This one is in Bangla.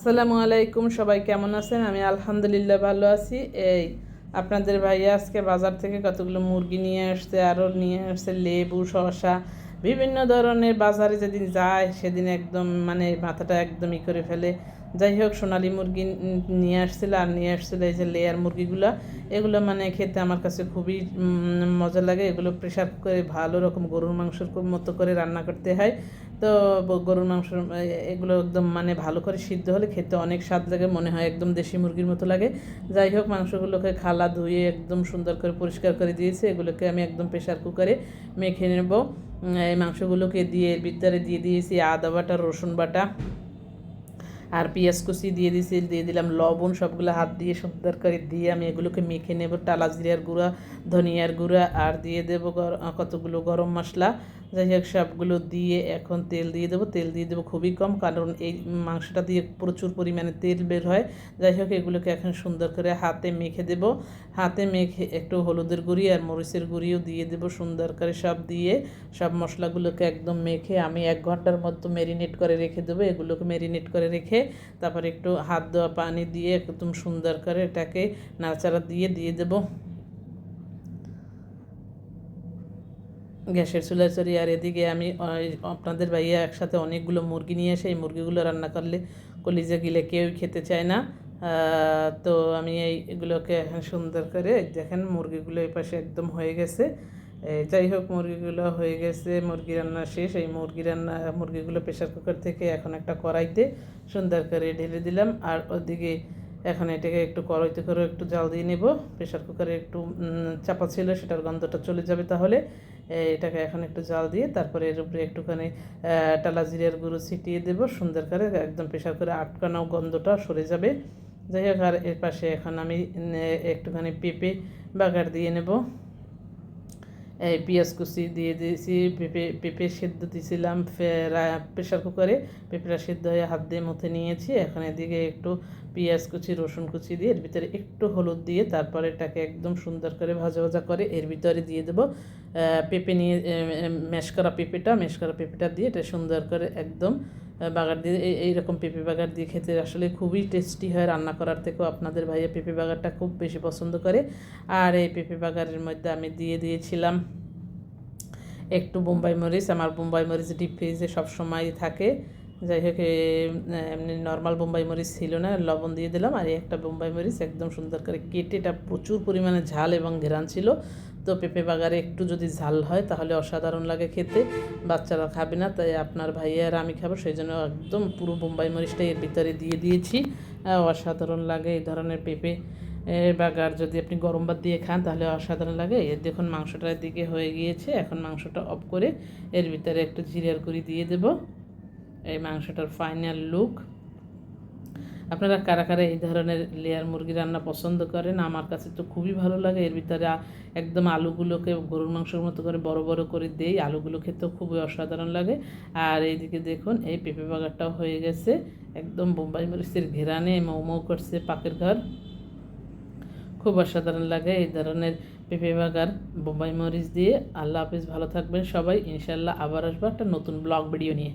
আসসালামু আলাইকুম, সবাই কেমন আছেন? আমি আলহামদুলিল্লাহ ভালো আছি। এই, আপনাদের ভাইয়া আজকে বাজার থেকে কতগুলো মুরগি নিয়ে আসছে, আরও নিয়ে আসছে, লেবু, শসা, বিভিন্ন ধরনের বাজারে যেদিন যায় সেদিন একদম মানে মাথাটা একদমই করে ফেলে। যাই হোক, সোনালি মুরগি নিয়ে আসছিল আর নিয়ে আসছিল এই যে লেয়ার মুরগিগুলো। এগুলো মানে খেতে আমার কাছে খুবই মজা লাগে। এগুলো প্রেশার করে ভালো রকম গরুর মাংসের মতো করে রান্না করতে হয়। তো গরুর মাংস এগুলো একদম মানে ভালো করে সিদ্ধ হলে খেতে অনেক স্বাদ লাগে, মনে হয় একদম দেশি মুরগির মতো লাগে। যাই হোক, মাংসগুলোকে খালা ধুয়ে একদম সুন্দর করে পরিষ্কার করে দিয়েছে। এগুলোকে আমি একদম প্রেশার কুকারে মেখে নেব। এই মাংসগুলোকে দিয়ে বিদ্যারে দিয়ে দিয়েছি আদা বাটা, রসুন বাটা। আর পেঁয়াজ কুচি দিয়ে দিয়েছি দিয়ে দিলাম লবণ, সবগুলো হাত দিয়ে সুন্দর করে দিয়ে আমি এগুলোকে মেখে নেব। টালা জিরার গুঁড়া, ধনিয়ার গুঁড়া, আর দিয়ে দেবো কতগুলো গরম মশলা। যাই হোক, সবগুলো দিয়ে এখন তেল দিয়ে দেবো। তেল দিয়ে দেবো খুবই কম, কারণ এই মাংসটা দিয়ে প্রচুর পরিমাণে তেল বের হয়। যাই হোক, এগুলোকে এখন সুন্দর করে হাতে মেখে দেব। হাতে মেখে একটু হলুদের গুঁড়ি আর মরিচের গুঁড়িও দিয়ে দেবো সুন্দর করে সব দিয়ে। সব মশলাগুলোকে একদম মেখে আমি এক ঘণ্টার মতো ম্যারিনেট করে রেখে দেবো। এগুলোকে ম্যারিনেট করে রেখে তারপর একটু হাত দেওয়া পানি দিয়ে একদম সুন্দর করে এটাকে নাড়াচাড়া দিয়ে দিয়ে দেবো। গ্যাসের চুলায় চড়ি আর এদিকে আমি আপনাদের ভাইয়া একসাথে অনেকগুলো মুরগি নিয়ে এসে এই মুরগিগুলো রান্না করলে কলিজা গিলে কেউই খেতে চায় না। তো আমি এইগুলোকে সুন্দর করে দেখেন মুরগিগুলো এই পাশে একদম হয়ে গেছে। যাই হোক, মুরগিগুলো হয়ে গেছে, মুরগি রান্না শেষ। এই মুরগি রান্না, মুরগিগুলো প্রেশার কুকার থেকে এখন একটা কড়াইতে সুন্দর করে ঢেলে দিলাম। আর ওদিকে এখন এটাকে একটু কড়াইতে করে একটু জাল দিয়ে নেব। প্রেশার কুকারে একটু চাপা ছিল, সেটার গন্ধটা চলে যাবে তাহলে। এটাকে এখন একটু জাল দিয়ে তারপরে এর উপরে একটুখানি টালা জিরের গুঁড়ো ছিটিয়ে দেবো। সুন্দর করে একদম প্রেশার করে আটকানো গন্ধটা সরে যাবে। যাই হোক, আর এর পাশে এখন আমি একটুখানি পেঁপে বাগার দিয়ে নেব। পেঁয়াজ কুচি দিয়ে দিয়েছি, পেঁপে পেঁপে সেদ্ধ দিয়েছিলাম প্রেশার কুকারে। পেঁপেটা সেদ্ধ হয়ে হাত দিয়ে মুথে নিয়েছি। এখন এদিকে একটু পেঁয়াজ কুচি, রসুন কুচি দিয়ে এর ভিতরে একটু হলুদ দিয়ে তারপরে এটাকে একদম সুন্দর করে ভাজা ভাজা করে এর ভিতরে দিয়ে দেবো। পেঁপে নিয়ে ম্যাশ করা পেঁপেটা ম্যাশ করা পেঁপেটা দিয়ে এটা সুন্দর করে একদম বাগার দিয়ে, এই- এইরকম পেঁপে বাগার দিয়ে খেতে আসলে খুবই টেস্টি হয়। রান্না করার থেকেও আপনাদের ভাইয়া পেঁপে বাগারটা খুব বেশি পছন্দ করে। আর এই পেঁপে বাগারের মধ্যে আমি দিয়ে দিয়েছিলাম একটু বোম্বাই মরিচ। আমার বোম্বাই মরিচ ডিপ ফ্রিজে সবসময় থাকে। যাই হোক এমনি নর্মাল বোম্বাই মরিচ ছিল না, লবণ দিয়ে দিলাম। আর একটা বোম্বাই মরিচ একদম সুন্দর করে কেটে, এটা প্রচুর পরিমাণে ঝাল এবং ঘেরান ছিল। তো পেঁপে বাগারে একটু যদি ঝাল হয়, তাহলে অসাধারণ লাগে খেতে। বাচ্চারা খাবে না, তাই আপনার ভাইয়া আর আমি খাব। সেই জন্য একদম পুরো বোম্বাই মরিচটা এর ভিতরে দিয়ে দিয়েছি। অসাধারণ লাগে এই ধরনের পেঁপে বাগার। যদি আপনি গরম ভাত দিয়ে খান, তাহলে অসাধারণ লাগে। এর দেখুন মাংসটার দিকে হয়ে গিয়েছে। এখন মাংসটা অফ করে এর ভিতরে একটু জিরার গুঁড়ি দিয়ে দেব। এই মাংসটার ফাইনাল লুক। আপনারা কারা কারা এই ধরনের লেয়ার মুরগি রান্না পছন্দ করেন? আমার কাছে তো খুবই ভালো লাগে। এর ভিতরে একদম আলুগুলোকে গরুর মাংসের মতো করে বড় বড় করে দেই। আলুগুলো খেতেও খুবই অসাধারণ লাগে। আর এইদিকে দেখুন, এই পেঁপে বাগারটাও হয়ে গেছে। একদম বোম্বাই মরিচের ঘেরানে মৌ মৌ করছে পাকের ঘর। খুব অসাধারণ লাগে এই ধরনের পেঁপে বাগার বোম্বাই মরিচ দিয়ে। আল্লাহ হাফিজ, ভালো থাকবেন সবাই। ইনশাল্লাহ আবার আসব একটা নতুন ব্লগ ভিডিও নিয়ে।